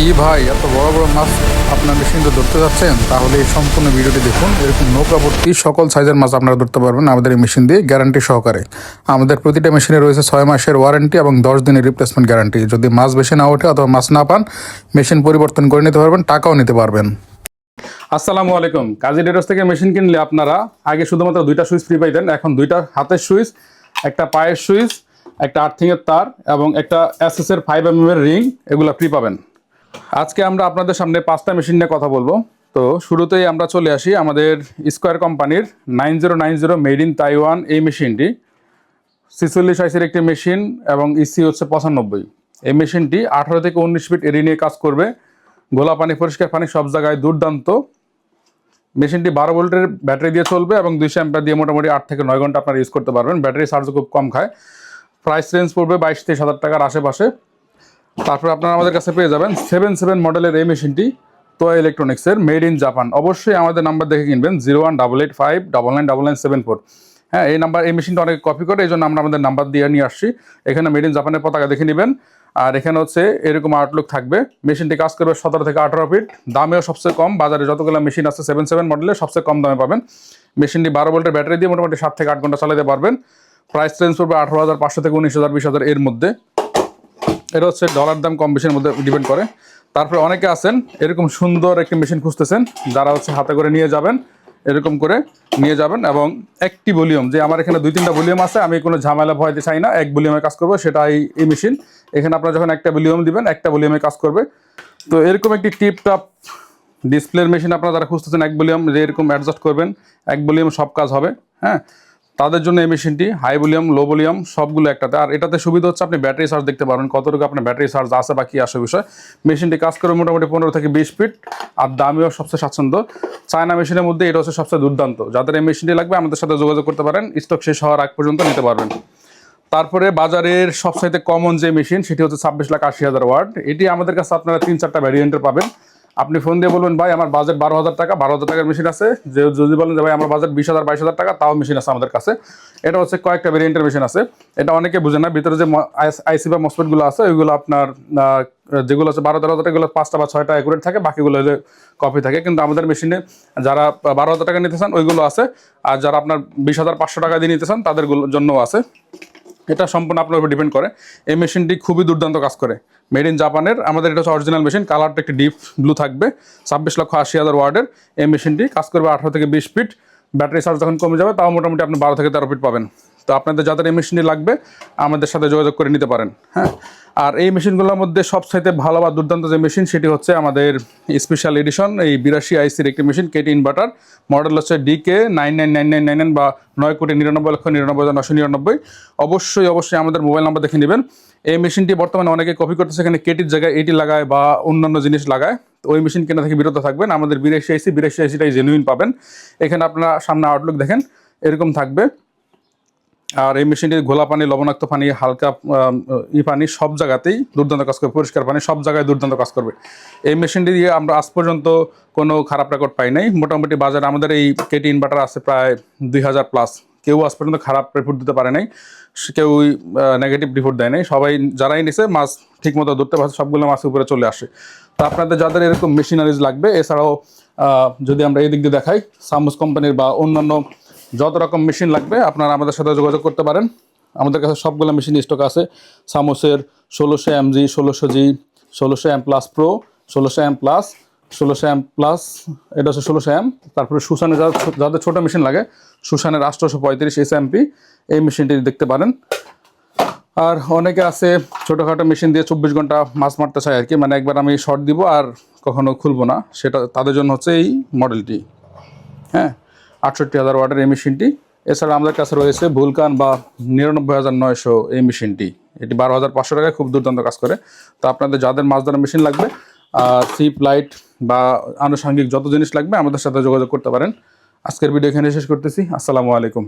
কি ভাই, এত বড় বড় মাছ আপনার মেশিনটা ধরতে যাচ্ছেন? তাহলে এই সম্পূর্ণ ভিডিওটি দেখুন। এরকম নৌকা ভর্তি সকল সাইজের মাছ আপনারা ধরতে পারবেন আমাদের এই মেশিন দিয়ে গ্যারান্টি সহকারে। আমাদের প্রতিটা মেশিনে রয়েছে ছয় মাসের ওয়ারেন্টি এবং দশ দিনের রিপ্লেসমেন্ট গ্যারান্টি যদি মাছ বেশি না ওঠে অথবা মাছ না পান মেশিন পরিবর্তন করে নিতে পারবেন, টাকাও নিতে পারবেন। আসসালামু আলাইকুম। কাজী ডেরোস থেকে মেশিন কিনলে আপনারা আগে শুধুমাত্র দুইটা সুইচ ফ্রি পাইতেন, এখন দুইটা হাতের সুইচ, একটা পায়ের সুইচ, একটা আর্থিংয়ের তার এবং একটা এসএস এর ফাইভ এম এর রিং এগুলো ফ্রি পাবেন। আজকে আমরা আপনাদের সামনে পাঁচটা মেশিন নিয়ে কথা বলব। তো শুরুতেই আমরা চলে আসি আমাদের স্কোয়ার কোম্পানির nine zero nine zero made in Taiwan এই মেশিনটি ছিচল্লিশ আইসির একটি মেশিন এবং ইসি হচ্ছে পঁচানব্বই। এই মেশিনটি আঠারো থেকে উনিশ ফিট এরিয়া নিয়ে কাজ করবে। গোলা পানি, পরিষ্কার পানি সব জায়গায় দুর্দান্ত। মেশিনটি বারো ভোল্টের ব্যাটারি দিয়ে চলবে এবং দুইশো অ্যাম্পার দিয়ে মোটামুটি আট থেকে নয় ঘণ্টা আপনারা ইউজ করতে পারবেন। ব্যাটারি চার্জ খুব কম খায়। প্রাইস রেঞ্জ পড়বে বাইশ তেইশ হাজার টাকার আশেপাশে। তারপর আপনারা আমাদের কাছে পেয়ে যাবেন সেভেন সেভেন মডেলের এই মেশিনটি তোয়া ইলেকট্রনিক্সের মেড ইন জাপান অবশ্যই আমাদের নাম্বার দেখে কিনবেন zero one double eight five double nine double nine seven four হ্যাঁ এই নাম্বার এই মেশিনটা অনেক কপি করে, এই জন্য আমরা আমাদের নাম্বার দিয়ে নিয়ে আসছি। এখানে মেড ইন জাপানের পতাকা দেখে নেবেন। আর এখানে হচ্ছে এরকম আউটলুক থাকবে। মেশিনটি কাজ করবে সতেরো থেকে আঠারো ফিট দামেও সবচেয়ে কম। বাজারে যতগুলো মেশিন আছে সেভেন সেভেন মডেলের সবচেয়ে কম দামে পাবেন। মেশিনটি বারো ভোল্টের ব্যাটারি দিয়ে মোটামুটি সাত থেকে আট ঘণ্টা চালাতে পারবেন। প্রাইস রেঞ্জ পড়বে আঠারো হাজার পাঁচশো থেকে উনিশ হাজার, বিশ হাজার এর মধ্যে। এটা হচ্ছে ডলার দাম কম বেশির মধ্যে ডিপেন্ড করে। তারপরে অনেকে আছেন, এরকম সুন্দর একটি মেশিন খুঁজতেছেন, যারা হচ্ছে হাতে করে নিয়ে যাবেন, এরকম করে নিয়ে যাবেন এবং একটি ভলিউম যে আমার এখানে দুই তিনটা ভলিউম আছে, আমি কোনো ঝামেলা, ভয়তে চাই না, এক ভলিউমে কাজ করব সেটা এই এই মেশিন এখানে আপনারা যখন একটা ভলিউম দিবেন, একটা ভলিউমে কাজ করবে। তো এরকম একটি টিপ টপ ডিসপ্লের মেশিন আপনারা যারা খুঁজতেছেন, এক ভলিউম যে এরকম অ্যাডজাস্ট করবেন, এক ভলিউম সব কাজ হবে হ্যাঁ? তাদের জন্য এই মেশিনটি হাই ভলিউম, লো ভলিউম, সবগুলো একটাতে। আর এটাতে সুবিধা হচ্ছে আপনি ব্যাটারি চার্জ দেখতে পারবেন, কতটুকু আপনার ব্যাটারি চার্জ আসে বা কি আসে বিষয়। মেশিনটি কাজ করে মোটামুটি পনেরো থেকে বিশ ফিট, আর দামিও সবচেয়ে স্বাচ্ছন্দ্য। চায়না মেশিনের মধ্যে এটা হচ্ছে সবচেয়ে দুর্দান্ত। যাদের এই মেশিনটি লাগবে, আমাদের সাথে যোগাযোগ করতে পারেন, স্টক শেষ হওয়ার আগ পর্যন্ত নিতে পারবেন। তারপরে বাজারের সবচাইতে কমন যে মেশিন, সেটি হচ্ছে ছাব্বিশ লাখ আশি হাজার ওয়ার্ড এটি আমাদের কাছে আপনারা তিন চারটা ভ্যারিয়েন্টের পাবেন। আপনি ফোন দিয়ে বলবেন, ভাই, আমার বাজেট বারো হাজার টাকা, বারো হাজার টাকার মেশিন আছে। যে যদি বলেন যে, ভাই, আমার বাজেট বিশ হাজার, বাইশ হাজার টাকা, তাও মেশিন আছে আমাদের কাছে। এটা হচ্ছে কয়েকটা ভেরিয়েন্টের মেশিন আছে। এটা অনেকে বুঝে না, ভিতরে যে আইসি বা মসপেটগুলো আছে, ওইগুলো আপনার যেগুলো আছে বারো তেরো হাজার টাকা, এগুলো পাঁচটা বা ছয়টা একুরেট থাকে, বাকিগুলো হলে কপি থাকে। কিন্তু আমাদের মেশিনে যারা বারো হাজার টাকা নিতে চান, ওইগুলো আছে। আর যারা আপনার বিশ হাজার পাঁচশো টাকা দিয়ে নিতে চান, তাদের জন্যও আছে। এটা সম্পূর্ণ আপনার উপর ডিপেন্ড করে। এই মেশিনটি খুবই দুর্দান্ত কাজ করে। মেড ইন জাপানের আমাদের এটা হচ্ছে অরিজিনাল মেশিন কালারটা একটি ডিপ ব্লু থাকবে। ছাব্বিশ লক্ষ আশি হাজার ওয়ার্ডের এই মেশিনটি কাজ করবে আঠারো থেকে বিশ ফিট ব্যাটারি চার্জ যখন কমে যাবে, তাও মোটামুটি আপনি বারো থেকে তেরো ফিট পাবেন। তো আপনাদের যাদের এই মেশিনটি লাগবে, আমাদের সাথে যোগাযোগ করে নিতে পারেন হ্যাঁ? আর এই মেশিনগুলোর মধ্যে সবচাইতে ভালো বা দুর্দান্ত যে মেশিন সেটি হচ্ছে আমাদের স্পেশাল এডিশন এই বিরাশি আইসির একটি মেশিন কেটি ইনভার্টার মডেল হচ্ছে DK nine nine nine nine nine বা নয় কোটি নিরানব্বই লক্ষ নিরানব্বই হাজার নশো নিরানব্বই। অবশ্যই অবশ্যই আমাদের মোবাইল নাম্বার দেখে নেবেন। এই মেশিনটি বর্তমানে অনেকে কপি করতেছে, এখানে কেটির জায়গায় এটি লাগায় বা অন্যান্য জিনিস লাগায়। তো ওই মেশিন কেনা থেকে বিরত থাকবেন। আমাদের বিরাশি আইসি, বিরাশি আইসিটাই জেনুইন পাবেন। এখানে আপনারা সামনে আউটলুক দেখেন, এরকম থাকবে। আর এই মেশিনটি ঘোলা পানি, লবণাক্ত পানি, হালকা ই পানি সব জায়গাতেই দুর্দান্ত কাজ করবে, পরিষ্কার পানি সব জায়গায় দুর্দান্ত কাজ করবে। এই মেশিনটি দিয়ে আমরা আজ পর্যন্ত কোনো খারাপ রেকর্ড পাই নাই। মোটামুটি বাজারে আমাদের এই কেটি ইনভার্টার আছে প্রায় দুই হাজার প্লাস কেউ আজ পর্যন্ত খারাপ রিপোর্ট দিতে পারে নাই, কেউ নেগেটিভ রিপোর্ট দেয় নাই। সবাই যারাই নিছে মাছ ঠিক মতো ধরতে পারছে, সবগুলো মাছ উপরে চলে আসে। তো আপনাদের যাদের এরকম মেশিনারিজ লাগবে, এছাড়াও যদি আমরা এই দিক দিয়ে দেখাই সামুস কোম্পানির বা অন্যান্য যত রকম মেশিন লাগবে, আপনারা আমাদের সাথে যোগাযোগ করতে পারেন। আমাদের কাছে সবগুলো মেশিন স্টক আছে। সামোসের ষোলোশো এম জি ষোলোশো জি ষোলোশো এম প্লাস প্রো ষোলোশো এম প্লাস ষোলোশো এম প্লাস এটা হচ্ছে ষোলোশো এম তারপরে সুসানের যাদের ছোটো মেশিন লাগে সুসানের আষ্টশো পঁয়ত্রিশ এস এমপি এই মেশিনটি দেখতে পারেন। আর অনেকে আছে, ছোটোখাটো মেশিন দিয়ে চব্বিশ ঘণ্টা মাছ মারতে চায় আর কি। মানে একবার আমি শর্ট দিব আর কখনো খুলবো না। সেটা তাদের জন্য হচ্ছে এই মডেলটি হ্যাঁ? আটষট্টি হাজার ওয়াটের এই মেশিনটি। এছাড়া আমাদের কাছে রয়েছে ভুলকান বা নিরানব্বই হাজার নয়শো এই মেশিনটি। এটি বারো হাজার পাঁচশো টাকায় খুব দুর্দান্ত কাজ করে। তো আপনাদের যাদের মাছ ধরার মেশিন লাগবে সিপ, লাইট বা আনুষঙ্গিক যত জিনিস লাগবে আমাদের সাথে যোগাযোগ করতে পারেন। আজকের ভিডিও এখানে শেষ করতেছি। আসসালামু আলাইকুম।